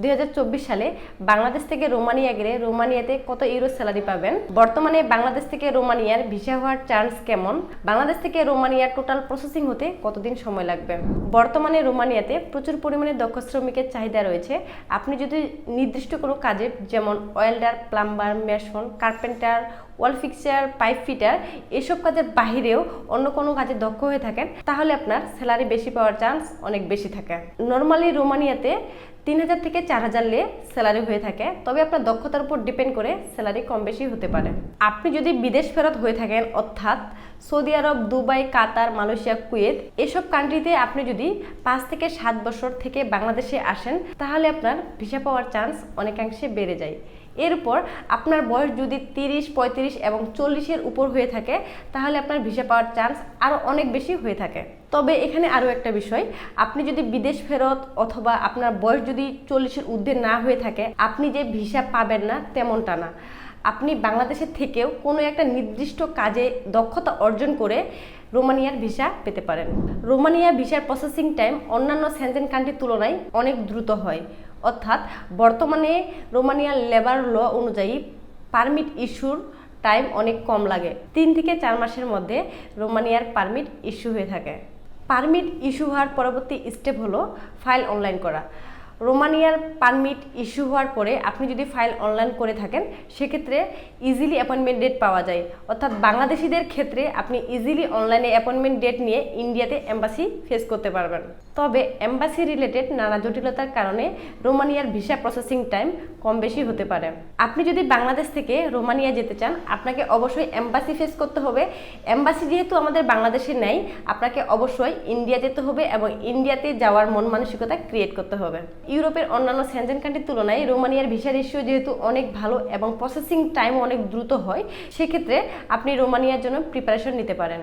দুই হাজার চব্বিশ সালে বাংলাদেশ থেকে রোমানিয়া গেলে রোমানিয়াতে কত ইউরো স্যালারি পাবেন? বর্তমানে বাংলাদেশ থেকে রোমানিয়ার ভিসা হওয়ার চান্স কেমন? বাংলাদেশ থেকে রোমানিয়ার টোটাল প্রসেসিং হতে কতদিন সময় লাগবে? বর্তমানে রোমানিয়াতে প্রচুর পরিমাণে দক্ষ শ্রমিকের চাহিদা রয়েছে। আপনি যদি নির্দিষ্ট কোনো কাজে, যেমন welder, plumber, mason, carpenter, wall fixer, pipe fitter এসব কাজের বাহিরেও অন্য কোনো কাজে দক্ষ হয়ে থাকেন, তাহলে আপনার স্যালারি বেশি পাওয়ার চান্স অনেক বেশি থাকে। নর্মালি রোমানিয়াতে তিন হাজার থেকে চার হাজার লে স্যালারি হয়ে থাকে, তবে আপনার দক্ষতার উপর ডিপেন্ড করে স্যালারি কম বেশি হতে পারে। আপনি যদি বিদেশ ফেরত হয়ে থাকেন, অর্থাৎ Saudi Arab, Dubai, Qatar, Malaysia, Kuwait, এসব কান্ট্রিতে আপনি যদি পাঁচ থেকে সাত বছর থেকে বাংলাদেশে আসেন, তাহলে আপনার ভিসা পাওয়ার চান্স অনেকাংশে বেড়ে যায়। এরপর আপনার বয়স যদি তিরিশ, পঁয়ত্রিশ এবং চল্লিশের উপর হয়ে থাকে, তাহলে আপনার ভিসা পাওয়ার চান্স আরও অনেক বেশি হয়ে থাকে। তবে এখানে আরও একটা বিষয়, আপনি যদি বিদেশ ফেরত অথবা আপনার বয়স যদি চল্লিশের ঊর্ধ্বে না হয়ে থাকে, আপনি যে ভিসা পাবেন না তেমনটা না। আপনি বাংলাদেশের থেকেও কোনো একটা নির্দিষ্ট কাজে দক্ষতা অর্জন করে রোমানিয়ার ভিসা পেতে পারেন। রোমানিয়া ভিসার প্রসেসিং টাইম অন্যান্য সেনজেন কান্ট্রির তুলনায় অনেক দ্রুত হয়। অর্থাৎ বর্তমানে রোমানিয়ার লেবার ল অনুযায়ী পারমিট ইস্যুর টাইম অনেক কম লাগে। তিন থেকে চার মাসের মধ্যে রোমানিয়ার পারমিট ইস্যু হয়ে থাকে। পারমিট ইস্যু হওয়ার পরবর্তী স্টেপ হলো ফাইল অনলাইন করা। রোমানিয়ার পারমিট ইস্যু হওয়ার পরে আপনি যদি ফাইল অনলাইন করে থাকেন, সেক্ষেত্রে ইজিলি অ্যাপয়েন্টমেন্ট ডেট পাওয়া যায়। অর্থাৎ বাংলাদেশিদের ক্ষেত্রে আপনি ইজিলি অনলাইনে অ্যাপয়েন্টমেন্ট ডেট নিয়ে ইন্ডিয়াতে এম্বাসি ফেস করতে পারবেন। তবে এম্বাসি রিলেটেড নানা জটিলতার কারণে রোমানিয়ার ভিসা প্রসেসিং টাইম কম বেশি হতে পারে। আপনি যদি বাংলাদেশ থেকে রোমানিয়া যেতে চান, আপনাকে অবশ্যই এম্বাসি ফেস করতে হবে। এম্বাসি যেহেতু আমাদের বাংলাদেশে নেই, আপনাকে অবশ্যই ইন্ডিয়া যেতে হবে এবং ইন্ডিয়াতে যাওয়ার মন মানসিকতা ক্রিয়েট করতে হবে। ইউরোপের অন্যান্য স্যানজেন কান্ট্রির তুলনায় রোমানিয়ার ভিসা রেশিও যেহেতু অনেক ভালো এবং প্রসেসিং টাইম অনেক দ্রুত হয়, সেক্ষেত্রে আপনি রোমানিয়ার জন্য প্রিপারেশন নিতে পারেন।